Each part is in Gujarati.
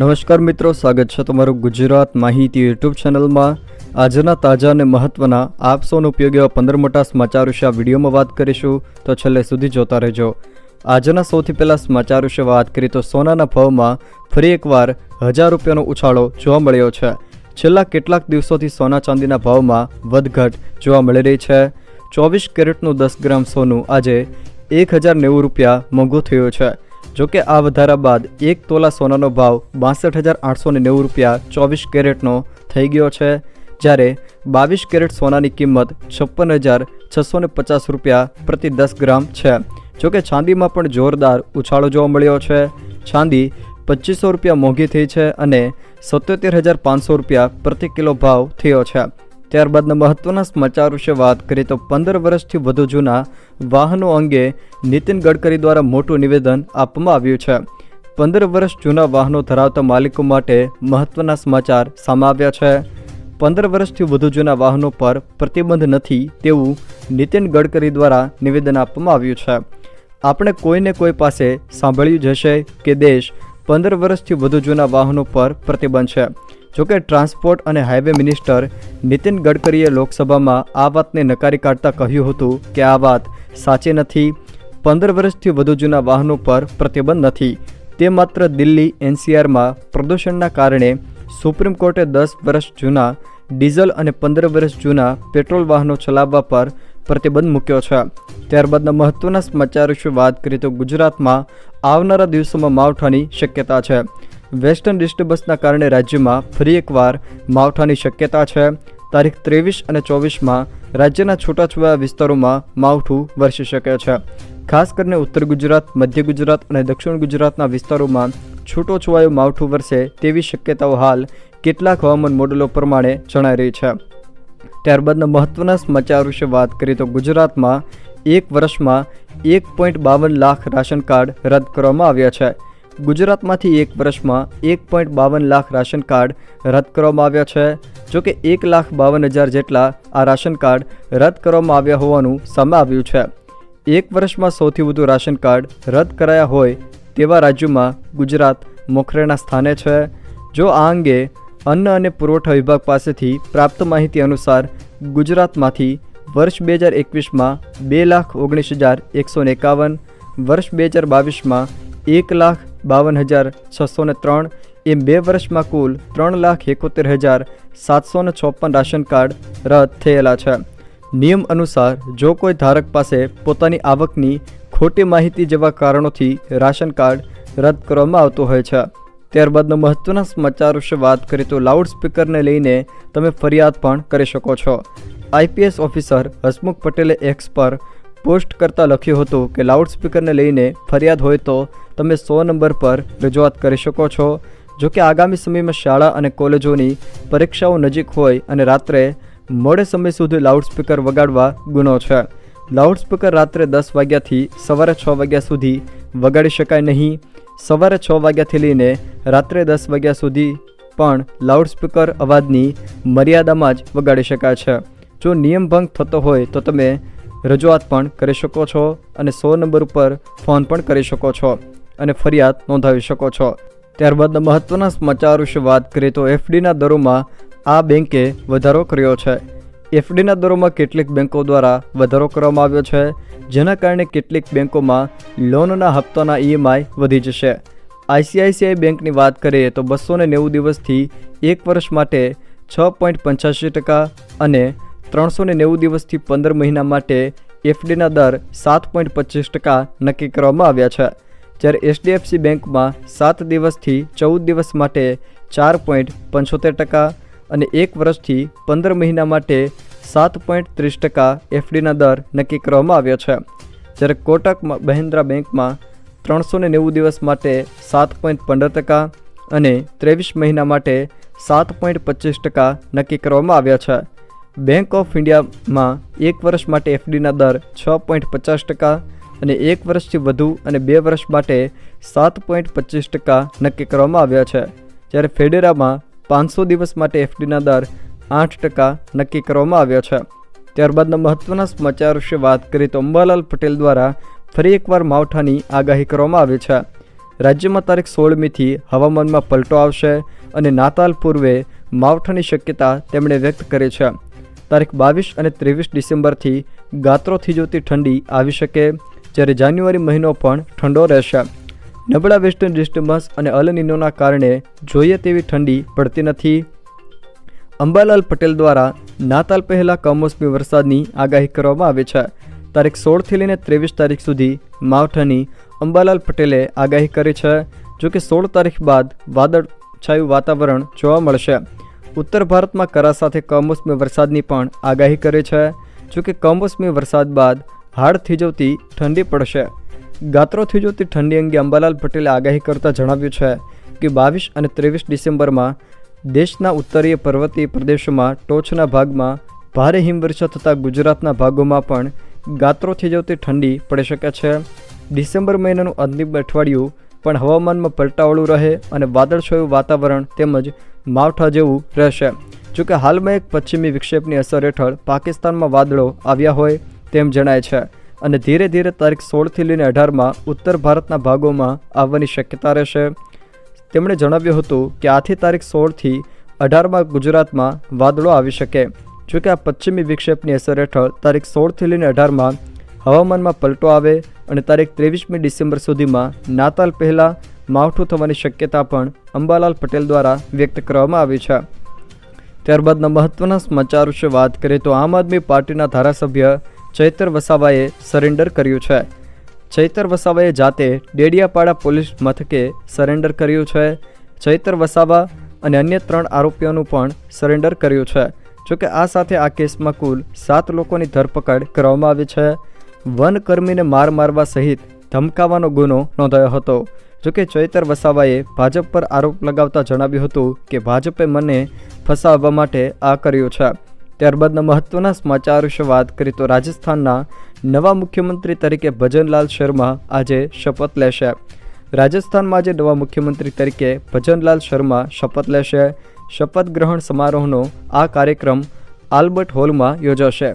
નમસ્કાર મિત્રો, સ્વાગત છે તમારું ગુજરાત માહિતી યુટ્યુબ ચેનલમાં. આજના તાજા અને મહત્વના આપ સૌનો ઉપયોગી એવા પંદર મોટા સમાચાર વિશે આ વિડીયોમાં વાત કરીશું, તો છેલ્લે સુધી જોતા રહેજો. આજના સૌથી પહેલાં સમાચાર વિશે વાત કરીએ તો સોનાના ભાવમાં ફરી એકવાર હજાર રૂપિયાનો ઉછાળો જોવા મળ્યો છે. છેલ્લા કેટલાક દિવસોથી સોના ચાંદીના ભાવમાં વધઘટ જોવા મળી રહી છે. ચોવીસ કેરેટનું દસ ગ્રામ સોનું આજે એક હજાર નેવું રૂપિયા મોંઘું થયું છે. જોકે આ વધારા બાદ એક તોલા સોનાનો ભાવ બાસઠ હજાર આઠસો નેવું રૂપિયા ચોવીસ કેરેટનો થઈ ગયો છે, જ્યારે બાવીસ કેરેટ સોનાની કિંમત છપ્પન હજાર છસો પચાસ રૂપિયા પ્રતિ દસ ગ્રામ છે. જોકે ચાંદીમાં પણ જોરદાર ઉછાળો જોવા મળ્યો છે. ચાંદી પચીસો રૂપિયા મોંઘી થઈ છે અને સત્યોતેર હજાર પાંચસો રૂપિયા પ્રતિ કિલો ભાવ થયો છે. ત્યારબાદના મહત્વના સમાચાર વિશે વાત કરીએ તો પંદર વર્ષથી વધુ જૂના વાહનો અંગે નીતિન ગડકરી દ્વારા મોટું નિવેદન આપવામાં આવ્યું છે. પંદર વર્ષ જૂના વાહનો ધરાવતા માલિકો માટે મહત્વના સમાચાર સામે આવ્યા છે. પંદર વર્ષથી વધુ જૂના વાહનો પર પ્રતિબંધ નથી તેવું નીતિન ગડકરી દ્વારા નિવેદન આપવામાં આવ્યું છે. આપણે કોઈને કોઈ પાસે સાંભળ્યું જ હશે કે દેશ પંદર વર્ષથી વધુ જૂના વાહનો પર પ્રતિબંધ છે. જોકે ટ્રાન્સપોર્ટ અને હાઇવે મિનિસ્ટર નીતિન ગડકરીએ લોકસભામાં આ વાતને નકારી કાઢતા કહ્યું હતું કે આ વાત સાચી નથી. પંદર વર્ષથી વધુ જૂના વાહનો પર પ્રતિબંધ નથી. તે માત્ર દિલ્હી એનસીઆરમાં પ્રદૂષણના કારણે સુપ્રીમ કોર્ટે દસ વર્ષ જૂના ડીઝલ અને પંદર વર્ષ જૂના પેટ્રોલ વાહનો ચલાવવા પર પ્રતિબંધ મૂક્યો છે. ત્યારબાદના મહત્વના સમાચાર વિશે વાત કરીએ તો ગુજરાતમાં આવનારા દિવસોમાં માવઠાની શક્યતા છે. વેસ્ટર્ન ડિસ્ટર્બન્સના કારણે રાજ્યમાં ફરી એકવાર માવઠાની શક્યતા છે. તારીખ ત્રેવીસ અને ચોવીસમાં રાજ્યના છૂટાછવાયા વિસ્તારોમાં માવઠું વરસી શકે છે. ખાસ કરીને ઉત્તર ગુજરાત, મધ્ય ગુજરાત અને દક્ષિણ ગુજરાતના વિસ્તારોમાં છૂટોછવાયું માવઠું વરસે તેવી શક્યતાઓ હાલ કેટલાક હવામાન મોડેલો પ્રમાણે જણાઈ રહી છે. ત્યારબાદના મહત્વના સમાચાર વિશે વાત કરીએ તો ગુજરાતમાં એક વર્ષમાં એક પોઈન્ટ બાવન લાખ રાશન કાર્ડ રદ કરવામાં આવ્યા છે. ગુજરાતમાંથી એક વર્ષમાં એક પોઈન્ટ બાવન લાખ રાશન કાર્ડ રદ કરવામાં આવ્યા છે. જોકે એક લાખ બાવન હજાર જેટલા આ રાશન કાર્ડ રદ કરવામાં આવ્યા હોવાનું સામે આવ્યું છે. એક વર્ષમાં સૌથી વધુ રાશન કાર્ડ રદ કરાયા હોય તેવા રાજ્યોમાં ગુજરાત મોખરેના સ્થાને છે. જો આ અંગે અન્ન અને પુરવઠા વિભાગ પાસેથી પ્રાપ્ત માહિતી અનુસાર ગુજરાતમાંથી વર્ષ બે હજાર એકવીસમાં બે લાખ ઓગણીસ હજાર એકસો ને એકાવન, વર્ષ બે હજાર બાવીસમાં એક લાખ બાવન હજાર છસો ને ત્રણ. એમ બે વર્ષમાં કુલ ત્રણ લાખ એકોતેર હજાર સાતસો ને ચોપન રાશન કાર્ડ રદ થયેલા છે. નિયમ અનુસાર જો કોઈ ધારક પાસે પોતાની આવકની ખોટી માહિતી જેવા કારણોથી રાશન કાર્ડ રદ કરવામાં આવતું હોય છે, ત્યારબાદનો મહત્વના સમાચાર વિશે વાત કરીએ તો લાઉડ સ્પીકરને લઈને તમે ફરિયાદ પણ કરી શકો છો. આઈપીએસ ઓફિસર હસમુખ પટેલે એક્સ પર પોસ્ટ કરતાં લખ્યું હતું કે લાઉડ સ્પીકરને લઈને ફરિયાદ હોય તો તમે સો નંબર પર રજૂઆત કરી શકો છો. જો કે આગામી સમયમાં શાળા અને કોલેજોની પરીક્ષાઓ નજીક હોય અને રાત્રે મોડે સમય સુધી લાઉડસ્પીકર વગાડવા ગુનો છે. લાઉડસ્પીકર રાત્રે દસ વાગ્યાથી સવારે છ વાગ્યા સુધી વગાડી શકાય નહીં. સવારે છ વાગ્યાથી લઈને રાત્રે દસ વાગ્યા સુધી પણ લાઉડસ્પીકર અવાજની મર્યાદામાં જ વગાડી શકાય છે. જો નિયમ ભંગ થતો હોય તો તમે રજૂઆત પણ કરી શકો છો અને સો નંબર ઉપર ફોન પણ કરી શકો છો અને ફરિયાદ નોંધાવી શકો છો. ત્યારબાદના મહત્ત્વના સમાચાર વિશે વાત કરીએ તો એફડીના દરોમાં આ બેંકે વધારો કર્યો છે. એફડીના દરોમાં કેટલીક બેંકો દ્વારા વધારો કરવામાં આવ્યો છે, જેના કારણે કેટલીક બેંકોમાં લોનના હપ્તાના ઈએમઆઈ વધી જશે. આઈસીઆઈસીઆઈ બેંકની વાત કરીએ તો બસો નેવું દિવસથી એક વર્ષ માટે છ પોઈન્ટ પંચ્યાસી ટકા અને ત્રણસો ને નેવું દિવસથી પંદર મહિના માટે એફડીના દર સાત પોઈન્ટ પચીસ ટકા નક્કી કરવામાં આવ્યા છે. જ્યારે એચડીએફસી બેંકમાં સાત દિવસથી ચૌદ દિવસ માટે ચાર પોઈન્ટ પંચોતેર ટકા અને એક વર્ષથી પંદર મહિના માટે સાત પોઈન્ટ ત્રીસ ટકા એફડીના દર નક્કી કરવામાં આવ્યો છે. જ્યારે કોટક મહિન્દ્રા બેંકમાં ત્રણસો ને નેવું દિવસ માટે સાત પોઈન્ટ પંદર ટકા અને ત્રેવીસ મહિના માટે સાત પોઈન્ટ પચીસ ટકા નક્કી કરવામાં આવ્યા છે. બેંક ઓફ ઇન્ડિયામાં એક વર્ષ માટે એફડીના દર છ પોઈન્ટ પચાસ ટકા અને એક વર્ષથી વધુ અને બે વર્ષ માટે સાત પોઈન્ટ પચીસ ટકા નક્કી કરવામાં આવ્યા છે. જ્યારે ફેડેરામાં પાંચસો દિવસ માટે એફડીના દર આઠ ટકા નક્કી કરવામાં આવ્યો છે. ત્યારબાદના મહત્ત્વના સમાચાર વિશે વાત કરીએ તો અંબાલાલ પટેલ દ્વારા ફરી એકવાર માવઠાની આગાહી કરવામાં આવી છે. રાજ્યમાં તારીખ સોળમીથી હવામાનમાં પલટો આવશે અને નાતાલ પૂર્વે માવઠાની શક્યતા તેમણે વ્યક્ત કરી છે. તારીખ બાવીસ અને ત્રેવીસ ડિસેમ્બરથી ગાત્રો જોતી ઠંડી આવી શકે, જ્યારે જાન્યુઆરી મહિનો પણ ઠંડો રહેશે. નબળા વેસ્ટર્ન ડિસ્ટર્બન્સ અને અલનિનોના કારણે જોઈએ તેવી ઠંડી પડતી નથી. અંબાલાલ પટેલ દ્વારા નાતાલ પહેલાં કમોસમી વરસાદની આગાહી કરવામાં આવી છે. તારીખ સોળથી લઈને ત્રેવીસ તારીખ સુધી માવઠાની અંબાલાલ પટેલે આગાહી કરી છે જો કે સોળ તારીખ બાદ વાદળ છાયું વાતાવરણ જોવા મળશે. ઉત્તર ભારતમાં કરા સાથે કમોસમી વરસાદની પણ આગાહી કરી છે. જોકે કમોસમી વરસાદ બાદ હાડ થીજવતી ઠંડી પડશે. ગાત્રો થીજવતી ઠંડી અંગે અંબાલાલ પટેલે આગાહી કરતાં જણાવ્યું છે કે બાવીસ અને ત્રેવીસ ડિસેમ્બરમાં દેશના ઉત્તરીય પર્વતીય પ્રદેશોમાં ટોચના ભાગમાં ભારે હિમવર્ષા થતાં ગુજરાતના ભાગોમાં પણ ગાત્રો થીજવતી ઠંડી પડી શકે છે. ડિસેમ્બર મહિનાનું અંતિમ અઠવાડિયું પણ હવામાનમાં પલટાવાળું રહે અને વાદળછાયું વાતાવરણ તેમજ માવઠા જેવું રહેશે. જોકે હાલમાં એક પશ્ચિમી વિક્ષેપની અસર હેઠળ પાકિસ્તાનમાં વાદળો આવ્યા હોય તેમ જણાય છે અને ધીરે ધીરે તારીખ સોળથી લઈને અઢારમાં ઉત્તર ભારતના ભાગોમાં આવવાની શક્યતા રહેશે. તેમણે જણાવ્યું હતું કે આથી તારીખ સોળથી અઢારમાં ગુજરાતમાં વાદળો આવી શકે. જોકે આ પશ્ચિમી વિક્ષેપની અસર હેઠળ તારીખ સોળથી લઈને અઢારમાં હવામાનમાં પલટો આવે અને તારીખ ત્રેવીસમી ડિસેમ્બર સુધીમાં નાતાલ પહેલાં માવઠું થવાની શક્યતા પણ અંબાલાલ પટેલ દ્વારા વ્યક્ત કરવામાં આવી છે. ત્યારબાદના મહત્વના સમાચાર વિશે વાત કરીએ તો આમ આદમી પાર્ટીના ધારાસભ્ય ચૈતર વસાવાએ સરેન્ડર કર્યું છે. ચૈતર વસાવાએ જાતે ડેડિયાપાડા પોલીસ મથકે સરેન્ડર કર્યું છે. ચૈતર વસાવા અને અન્ય ત્રણ આરોપીઓનું પણ સરેન્ડર કર્યું છે. જોકે આ સાથે આ કેસમાં કુલ સાત લોકોની ધરપકડ કરવામાં આવી છે. વનકર્મીને માર મારવા સહિત ધમકાવવાનો ગુનો નોંધાયો હતો. જોકે ચૈતર વસાવાએ ભાજપ પર આરોપ લગાવતા જણાવ્યું હતું કે ભાજપે મને ફસાવવા માટે આ કર્યું છે. ત્યારબાદના મહત્વના સમાચાર વિશે વાત કરીએ તો રાજસ્થાનના નવા મુખ્યમંત્રી તરીકે ભજનલાલ શર્મા આજે શપથ લેશે. રાજસ્થાનમાં આજે નવા મુખ્યમંત્રી તરીકે ભજનલાલ શર્મા શપથ લેશે. શપથ ગ્રહણ સમારોહનો આ કાર્યક્રમ આલ્બર્ટ હોલમાં યોજાશે.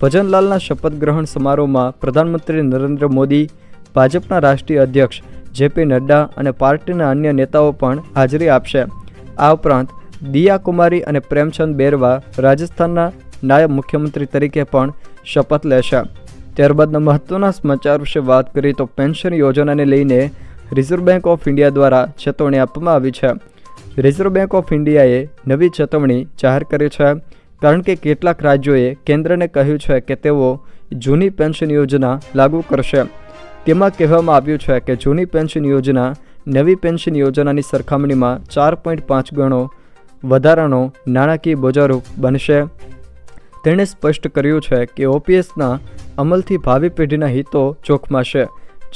ભજનલાલના શપથ ગ્રહણ સમારોહમાં પ્રધાનમંત્રી નરેન્દ્ર મોદી, ભાજપના રાષ્ટ્રીય અધ્યક્ષ જેપી નડ્ડા અને પાર્ટીના અન્ય નેતાઓ પણ હાજરી આપશે. આ ઉપરાંત દિયા કુમારી અને પ્રેમચંદ બેરવા રાજસ્થાનના નાયબ મુખ્યમંત્રી તરીકે પણ શપથ લેશે. ત્યારબાદના મહત્વના સમાચાર વિશે વાત કરીએ તો પેન્શન યોજનાને લઈને રિઝર્વ બેંક ઓફ ઇન્ડિયા દ્વારા ચેતવણી આપવામાં આવી છે. રિઝર્વ બેંક ઓફ ઇન્ડિયાએ નવી ચેતવણી જાહેર કરી છે, કારણ કે કેટલાક રાજ્યોએ કેન્દ્રને કહ્યું છે કે તેઓ જૂની પેન્શન યોજના લાગુ કરશે. તેમાં કહેવામાં આવ્યું છે કે જૂની પેન્શન યોજના નવી પેન્શન યોજનાની સરખામણીમાં ચાર પોઈન્ટ પાંચ ગણો વધારાનો નાણાકીય બોજારૂપ બનશે. તેણે સ્પષ્ટ કર્યું છે કે ઓપીએસના અમલથી ભાવિ પેઢીના હિતો જોખમાશે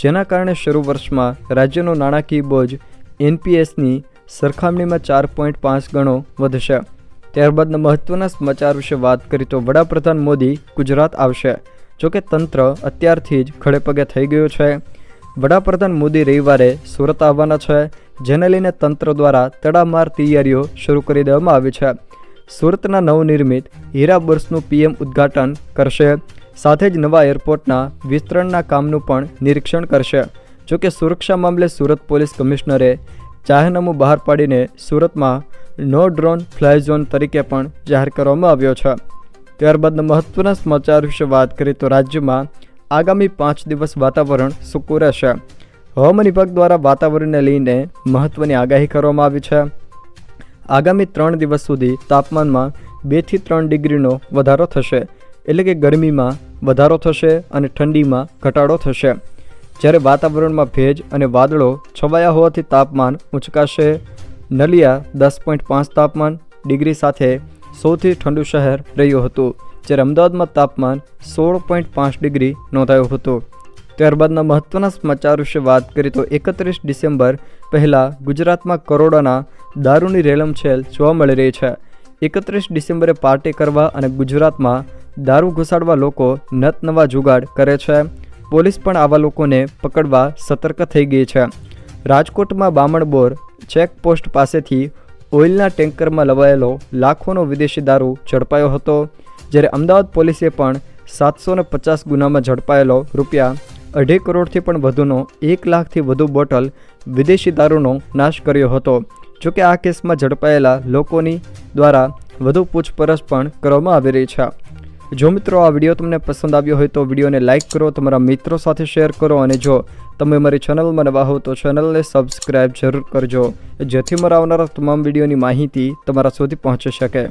જેના કારણે શરૂ વર્ષમાં રાજ્યનો નાણાકીય બોજ એનપીએસની સરખામણીમાં ચાર પોઈન્ટ પાંચ ગણો વધશે. ત્યારબાદના મહત્વના સમાચાર વિશે વાત કરી તો વડાપ્રધાન મોદી ગુજરાત આવશે. જોકે તંત્ર અત્યારથી જ ખડેપગે થઈ ગયું છે. વડાપ્રધાન મોદી રવિવારે સુરત આવવાના છે, જેને લઈને તંત્ર દ્વારા તડામાર તૈયારીઓ શરૂ કરી દેવામાં આવી છે. સુરતના નવનિર્મિત હીરા બર્સનું પીએમ ઉદ્ઘાટન કરશે, સાથે જ નવા એરપોર્ટના વિસ્તરણના કામનું પણ નિરીક્ષણ કરશે. જોકે સુરક્ષા મામલે સુરત પોલીસ કમિશનરે જાહેરનામું બહાર પાડીને સુરતમાં નો ડ્રોન ફ્લાય ઝોન તરીકે પણ જાહેર કરવામાં આવ્યો છે. ત્યારબાદના મહત્વના સમાચાર વિશે વાત કરીએ તો રાજ્યમાં આગામી પાંચ દિવસ વાતાવરણ સૂકું રહેશે. હવામાન વિભાગ દ્વારા વાતાવરણને લઈને મહત્વની આગાહી કરવામાં આવી છે. આગામી ત્રણ દિવસ સુધી તાપમાનમાં બેથી ત્રણ ડિગ્રીનો વધારો થશે, એટલે કે ગરમીમાં વધારો થશે અને ઠંડીમાં ઘટાડો થશે. જ્યારે વાતાવરણમાં ભેજ અને વાદળો છવાયા હોવાથી તાપમાન ઉંચકાશે. નલિયા દસ પોઈન્ટ પાંચ તાપમાન ડિગ્રી સાથે સૌથી ઠંડુ શહેર રહ્યું હતું, જ્યારે અમદાવાદમાં તાપમાન સોળ પોઈન્ટ પાંચ ડિગ્રી નોંધાયું હતું. ત્યારબાદના મહત્ત્વના સમાચાર વિશે વાત કરીએ તો એકત્રીસ ડિસેમ્બર પહેલાં ગુજરાતમાં કરોડોના દારૂની રેલમછેલ જોવા મળી રહી છે. એકત્રીસ ડિસેમ્બરે પાર્ટી કરવા અને ગુજરાતમાં દારૂ ઘુસાડવા લોકો નતનવા જુગાડ કરે છે. પોલીસ પણ આવા લોકોને પકડવા સતર્ક થઈ ગઈ છે. રાજકોટમાં બામણબોર ચેકપોસ્ટ પાસેથી ઓઇલના ટેન્કરમાં લવાયેલો લાખોનો વિદેશી દારૂ ઝડપાયો હતો, જ્યારે અમદાવાદ પોલીસે પણ સાતસો ને પચાસ ગુનામાં ઝડપાયેલો રૂપિયા અઢી કરોડથી પણ વધુનો એક લાખથી વધુ બોટલ વિદેશી દારૂનો નાશ કર્યો હતો. જોકે આ કેસમાં ઝડપાયેલા લોકોની દ્વારા વધુ પૂછપરછ પણ કરવામાં આવી રહી છે. જો મિત્રો આ વીડિયો તમને પસંદ આવ્યો હોય તો વિડીયોને લાઇક કરો, તમારા મિત્રો સાથે શેર કરો અને જો તમે મારી ચેનલમાં નવા હો તો ચેનલને સબસ્ક્રાઈબ જરૂર કરજો, જેથી મારા આવનારા તમામ વિડીયોની માહિતી તમારા સુધી પહોંચી શકે.